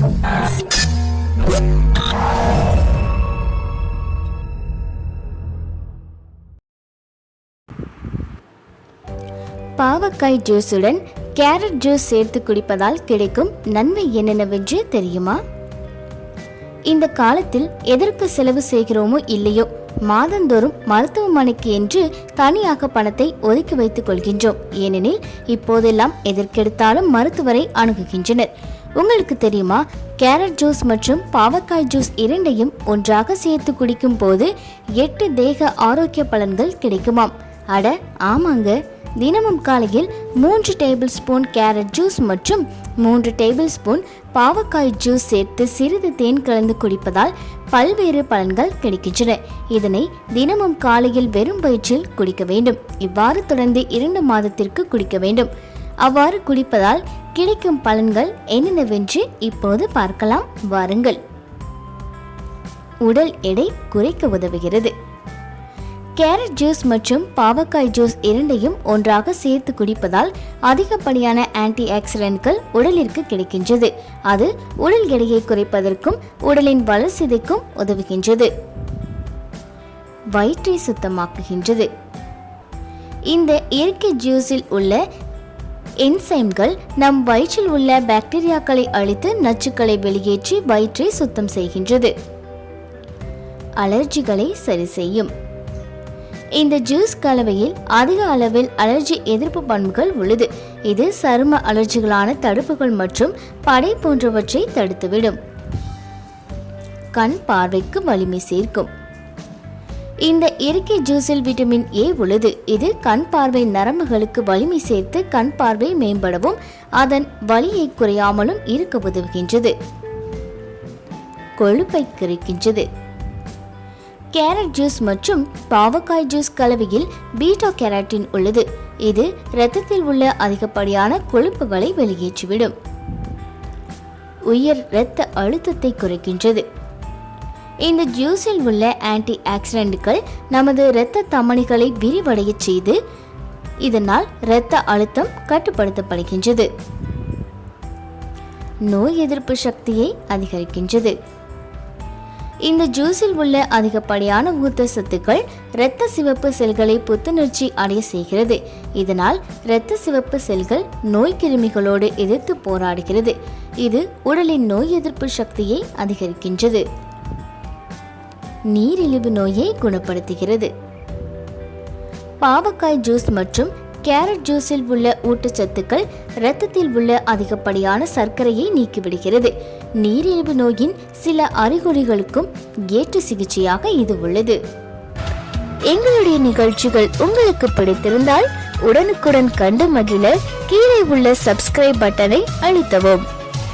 பாவக்காய் ஜூஸுடன் carrot juice சேர்த்து குடிப்பதால் கிடைக்கும் நன்மை என்னென்னவென்று தெரியுமா? இந்த காலத்தில் எதற்கு செலவு செய்கிறோமோ இல்லையோ மாதந்தோறும் மருத்துவமனைக்கு என்று தனியாக பணத்தை ஒதுக்கி வைத்துக் கொள்கின்றோம். ஏனெனில் இப்போதெல்லாம் எதற்கெடுத்தாலும் மருத்துவரை அணுகுகின்றனர். உங்களுக்கு தெரியுமா? கேரட் ஜூஸ் மற்றும் பாவக்காய் ஜூஸ் இரண்டையும் ஒன்றாக சேர்த்து குடிக்கும் போது எட்டு தேக ஆரோக்கிய பலன்கள் கிடைக்குமாம். அட ஆமாங்க. தினமும் காலையில் மூன்று டேபிள் ஸ்பூன் கேரட் ஜூஸ் மற்றும் மூன்று டேபிள் ஸ்பூன் பாவக்காய் ஜூஸ் சேர்த்து சிறிது தேன் கலந்து குடிப்பதால் பல்வேறு பலன்கள் கிடைக்கின்றன. இதனை தினமும் காலையில் வெறும் வயிற்றில் குடிக்க வேண்டும். இவ்வாறு தொடர்ந்து இரண்டு மாதத்திற்கு குடிக்க வேண்டும். அவ்வாறு குடிப்பதால் கிடைக்கும் பலன்கள் என்னென்னவென்று இப்போது பார்க்கலாம். வாருங்கள். உடல் எடை குறைக்க உதவுகிறது. கேரட் ஜூஸ் மற்றும் பாவக்காய் ஜூஸ் இரண்டையும் ஒன்றாக சேர்த்து குடிப்பதால் அதிகப்படியான ஆன்டி ஆக்சிடென்ட்கள் உடலிற்கு கிடைக்கின்றது. அது உடல் எடையை குறைப்பதற்கும் உடலின் வளர்சிதைக்கும் உதவுகின்றது. வயிற்றை சுத்தமாக்குகின்றது. இந்த இயற்கை ஜூஸில் உள்ள என்சைம்கள் நம் வயிற்றில் உள்ள பாக்டீரியாக்களை அழித்து நச்சுக்களை வெளியேற்றி வயிற்றை சுத்தம் செய்கின்றது. அலர்ஜிகளை சரி செய்யும். இந்த ஜூஸ் கலவையில் அதிக அளவில் அலர்ஜி எதிர்ப்பு பண்புகள் உள்ளது. இது சரும அலர்ஜிகளான தடுப்புகள் மற்றும் படை போன்றவற்றை தடுத்துவிடும். கண் பார்வைக்கு வலிமை சேர்க்கும். இந்த இயற்கை ஜூஸில் விட்டமின் ஏ உள்ளது. இது கண் பார்வை நரம்புகளுக்கு வலிமை சேர்த்து கண் பார்வை மேம்படவும் அதன் வலியை குறையாமலும் இருக்க உதவுகின்றது. கொழுப்பை குறைக்கின்றது. கேரட் ஜூஸ் மற்றும் பாவக்காய் ஜூஸ் கலவையில் பீட்டா கேரட்டின் உள்ளது. இது இரத்தத்தில் உள்ள அதிகப்படியான கொழுப்புகளை வெளியேற்றிவிடும். உயர் இரத்த அழுத்தத்தை குறைக்கின்றது. இந்த ஜூஸில் உள்ள ஆன்டி ஆக்சிடென்ட்கள் நமது இரத்த தமனிகளை விரிவடைய செய்து இதனால் இரத்த அழுத்தம் கட்டுப்படுத்தப்படுகின்றது. நோய் எதிர்ப்பு சக்தியை அதிகரிக்கின்றது. இந்த ஜூஸில் உள்ள அதிகப்படியான ஊட்டச்சத்துக்கள் இரத்த சிவப்பு செல்களை புத்துணர்ச்சி அடைய செய்கிறது. இதனால் இரத்த சிவப்பு செல்கள் நோய் கிருமிகளோடு எதிர்த்து போராடுகிறது. இது உடலின் நோய் எதிர்ப்பு சக்தியை அதிகரிக்கின்றது. நீரிழிவு நோயை குணப்படுத்துகிறது. பாவக்காய் ஜூஸ் மற்றும் கேரட் ஜூஸில் உள்ள ஊட்டச்சத்துக்கள் இரத்தத்தில் உள்ள அதிகப்படியான சர்க்கரையை நீக்கிவிடுகிறது. நீரிழிவு நோயின் சில அறிகுறிகளுக்கும் ஏற்று சிகிச்சையாக இது உள்ளது. எங்களுடைய நிகழ்ச்சிகள் உங்களுக்கு பிடித்திருந்தால் உடனுக்குடன் கண்டு மகிழ கீழே உள்ள சப்ஸ்கிரைப் பட்டனை அழுத்தவும்.